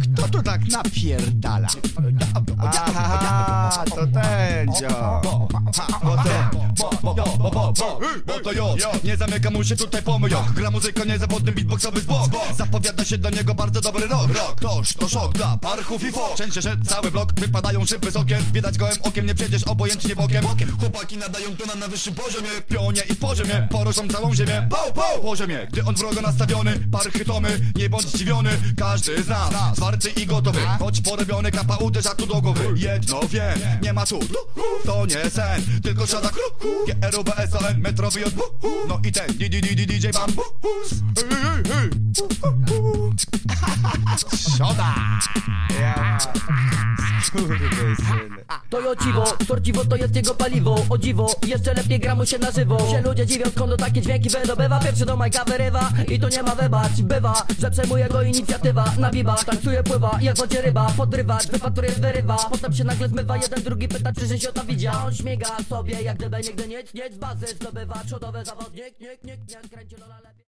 Kto tu tak napierdala? Bo to nie zamyka mu się tutaj pomyjok Gra muzyka niezawodny beatboxowy zbok Zapowiada się do niego bardzo dobry rok. Rok, toż, to szok dla parchów i fok Szczęście, że cały blok wypadają szyby z okien. Widać gołym okiem, nie przejdziesz obojętnie bokiem. Chłopaki nadają tona na wyższym poziomie. Pionie i w poziomie, poruszą całą ziemię. Pow, pow, poziomie, gdy on wrogo nastawiony Parchy tomy, nie bądź zdziwiony. Każdy z nas, zwarty i gotowy. Choć porobiony, kapa uderza tu do głowy. Jedno wiem, nie ma cud To nie sen, tylko szada kru G-R-U-B-S-O-N, metrowy JW No i ten, DJ Bambus. Ej, ej, ej Szoda! Ja. To jo dziwo, sordziwo to jest jego paliwo. O dziwo, jeszcze lepiej gra mu się na żywo. Się ludzie dziwią skąd takie dźwięki wydobywa Pierwszy do Majka wyrywa i to nie ma wybacz. Bywa, że przejmuje go inicjatywa. Na biba, tańcuje, pływa, jak wodzie ryba. Podrywać, wypatruje, wyrywa. Potem się nagle zmywa, jeden drugi pyta czy się to widział. On śmiga sobie, jak gdyby nigdy nic, nic bazy Zdobywa. Czodowy zawodnik, nikt, nikt, nie kręci lola lepiej